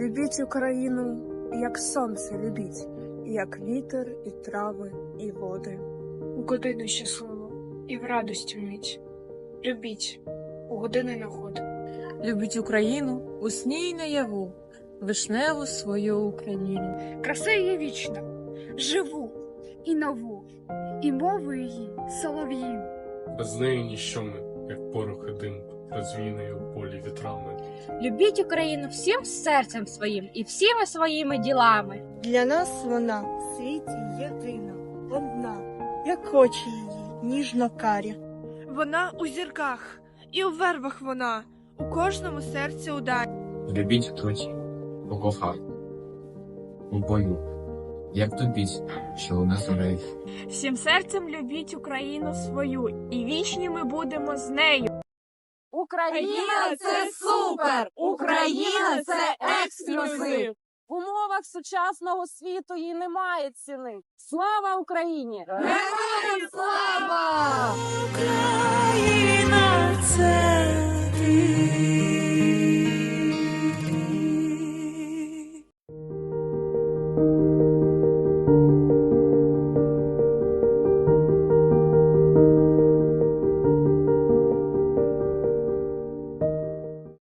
Любіть Україну, як сонце любіть, як вітер і трави, і води. у годину щасливу і в радості вміть. Любіть у години нагоди. Любіть Україну у сні й наяву, вишневу свою Україну. Краса її вічна, живу і нову, і мову її солов'їн. Без неї ніщо ми, як порох і дим, розвійний у полі вітрами. Любіть Україну всім серцем своїм і всіма своїми ділами. Для нас вона в світі єдина, одна, як очі її, ніжно карі. Вона у зірках, і у вербах вона, у кожному серці удар. Любіть ключі, у кохах, у бою, як пісню, що у нас у. Всім серцем любіть Україну свою, і вічні ми будемо з нею. Україна це супер! Україна це ексклюзив! В умовах сучасного світу її немає ціни. Слава Україні! Героям слава!